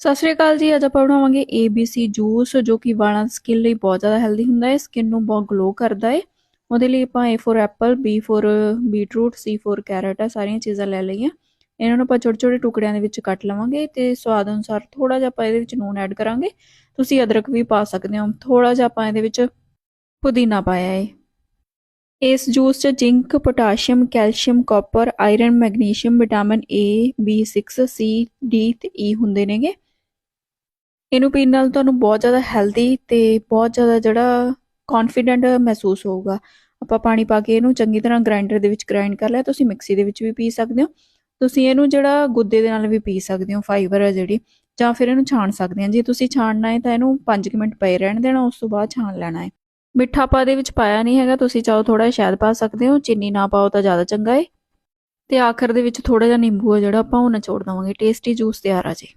ਸਤਿ ਸ਼੍ਰੀ ਅਕਾਲ ਜੀ, ਅੱਜ ਆਪਾਂ ਬਣਾਵਾਂਗੇ ABC ਜੂਸ ਜੋ ਕਿ ਵਾਲਾਂ ਦੀ ਸਕਿਨ ਲਈ ਬਹੁਤ ਜ਼ਿਆਦਾ ਹੈਲਦੀ ਹੁੰਦਾ ਹੈ ਸਕਿਨ ਨੂੰ ਬਹੁਤ ਗਲੋ ਕਰਦਾ ਹੈ। ਉਹਦੇ ਲਈ ਆਪਾਂ A for apple B for beetroot C for carrot ਆ, ਸਾਰੀਆਂ ਚੀਜ਼ਾਂ ਲੈ ਲਈਆਂ। ਇਹਨਾਂ ਨੂੰ ਆਪਾਂ ਛੋਟੇ ਛੋਟੇ ਟੁਕੜਿਆਂ ਦੇ ਵਿੱਚ ਕੱਟ ਲਵਾਂਗੇ ਤੇ ਸਵਾਦ ਅਨੁਸਾਰ ਥੋੜਾ ਜਿਹਾ ਆਪਾਂ ਇਹਦੇ ਵਿੱਚ ਨੂਨ ਐਡ ਕਰਾਂਗੇ। ਤੁਸੀਂ ਅਦਰਕ ਵੀ ਪਾ ਸਕਦੇ ਹੋ। ਥੋੜਾ ਜਿਹਾ ਆਪਾਂ ਇਹਦੇ ਵਿੱਚ ਪੁਦੀਨਾ ਪਾਇਆ ਹੈ। ਇਸ ਜੂਸ 'ਚ zinc potassium calcium copper iron magnesium vitamin A B6 C, D ਤੇ E ਹੁੰਦੇ ਨੇਗੇ। ਇਹਨੂੰ ਪੀਣ ਨਾਲ ਤੁਹਾਨੂੰ ਬਹੁਤ ਜ਼ਿਆਦਾ ਹੈਲਦੀ ਤੇ ਬਹੁਤ ਜ਼ਿਆਦਾ ਜਿਹੜਾ ਕੌਨਫੀਡੈਂਟ ਮਹਿਸੂਸ ਹੋਊਗਾ। ਆਪਾਂ ਪਾਣੀ ਪਾ ਕੇ ਇਹਨੂੰ ਚੰਗੀ ਤਰ੍ਹਾਂ ਗ੍ਰਾਈਂਡਰ ਦੇ ਵਿੱਚ ਗ੍ਰਾਈਂਡ ਕਰ ਲਿਆ, ਤੁਸੀਂ ਮਿਕਸੀ ਦੇ ਵਿੱਚ ਵੀ ਪੀ ਸਕਦੇ ਹੋ। ਤੁਸੀਂ ਇਹਨੂੰ ਜਿਹੜਾ ਗੁੱਦੇ ਦੇ ਨਾਲ ਵੀ ਪੀ ਸਕਦੇ ਹੋ ਫਾਈਬਰ ਹੈ ਜਿਹੜੀ, ਜਾਂ ਫਿਰ ਇਹਨੂੰ ਛਾਣ ਸਕਦੇ ਹਾਂ। ਜੇ ਤੁਸੀਂ ਛਾਣਨਾ ਹੈ ਤਾਂ ਇਹਨੂੰ 5 ਮਿੰਟ ਪਏ ਰਹਿਣ ਦੇਣਾ, ਉਸ ਤੋਂ ਬਾਅਦ ਛਾਣ ਲੈਣਾ ਹੈ। ਮਿੱਠਾ ਆਪਾਂ ਦੇ ਵਿੱਚ ਪਾਇਆ ਨਹੀਂ ਹੈਗਾ, ਤੁਸੀਂ ਚਾਹੋ ਥੋੜਾ ਸ਼ਹਿਦ ਪਾ ਸਕਦੇ ਹੋ, ਚੀਨੀ ਨਾ ਪਾਓ ਤਾਂ ਜ਼ਿਆਦਾ ਚੰਗਾ ਹੈ ਤੇ ਆਖਰ ਦੇ ਵਿੱਚ ਥੋੜਾ ਜਿਹਾ ਨਿੰਬੂ ਹੈ ਜਿਹੜਾ ਆਪਾਂ ਉਹ ਨਿਚੋੜ ਦਵਾਂਗੇ ਟੇਸਟੀ ਜੂਸ ਤਿਆਰ ਆ ਜੀ।